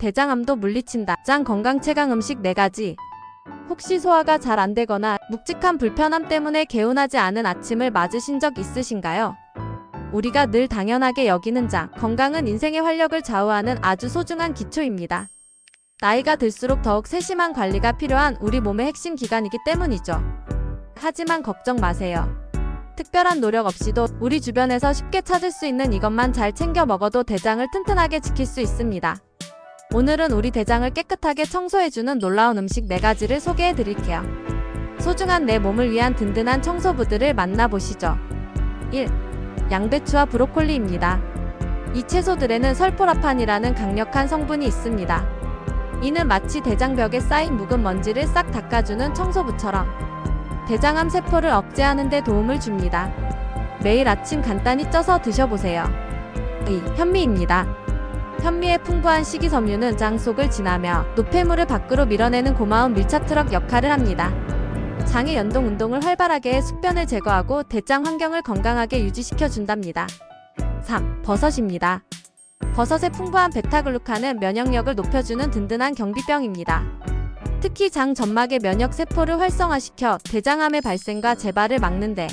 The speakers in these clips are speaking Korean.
대장암도 물리친다. 장 건강 체강 음식 4가지. 혹시 소화가 잘 안 되거나 묵직한 불편함 때문에 개운하지 않은 아침을 맞으신 적 있으신가요? 우리가 늘 당연하게 여기는 장, 건강은 인생의 활력을 좌우하는 아주 소중한 기초입니다. 나이가 들수록 더욱 세심한 관리가 필요한 우리 몸의 핵심 기관이기 때문이죠. 하지만 걱정 마세요. 특별한 노력 없이도 우리 주변에서 쉽게 찾을 수 있는 이것만 잘 챙겨 먹어도 대장을 튼튼하게 지킬 수 있습니다. 오늘은 우리 대장을 깨끗하게 청소해주는 놀라운 음식 4가지를 소개해 드릴게요. 소중한 내 몸을 위한 든든한 청소부들을 만나보시죠. 1. 양배추와 브로콜리입니다. 이 채소들에는 설포라판이라는 강력한 성분이 있습니다. 이는 마치 대장벽에 쌓인 묵은 먼지를 싹 닦아주는 청소부처럼 대장암 세포를 억제하는 데 도움을 줍니다. 매일 아침 간단히 쪄서 드셔보세요. 2. 현미입니다. 현미의 풍부한 식이섬유는 장 속을 지나며 노폐물을 밖으로 밀어내는 고마운 밀착 트럭 역할을 합니다. 장의 연동 운동을 활발하게 해 숙변을 제거하고 대장 환경을 건강하게 유지시켜 준답니다. 3. 버섯입니다. 버섯의 풍부한 베타글루칸은 면역력을 높여주는 든든한 경비병입니다. 특히 장 점막의 면역 세포를 활성화시켜 대장암의 발생과 재발을 막는데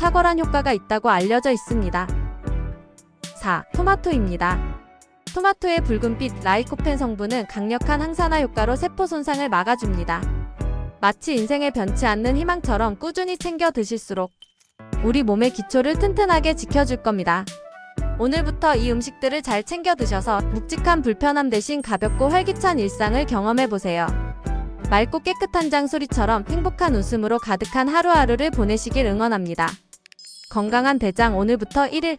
탁월한 효과가 있다고 알려져 있습니다. 4. 토마토입니다. 토마토의 붉은빛 라이코펜 성분은 강력한 항산화 효과로 세포 손상을 막아줍니다. 마치 인생에 변치 않는 희망처럼 꾸준히 챙겨 드실수록 우리 몸의 기초를 튼튼하게 지켜줄 겁니다. 오늘부터 이 음식들을 잘 챙겨 드셔서 묵직한 불편함 대신 가볍고 활기찬 일상을 경험해 보세요. 맑고 깨끗한 장소리처럼 행복한 웃음으로 가득한 하루하루를 보내시길 응원합니다. 건강한 대장 오늘부터 1일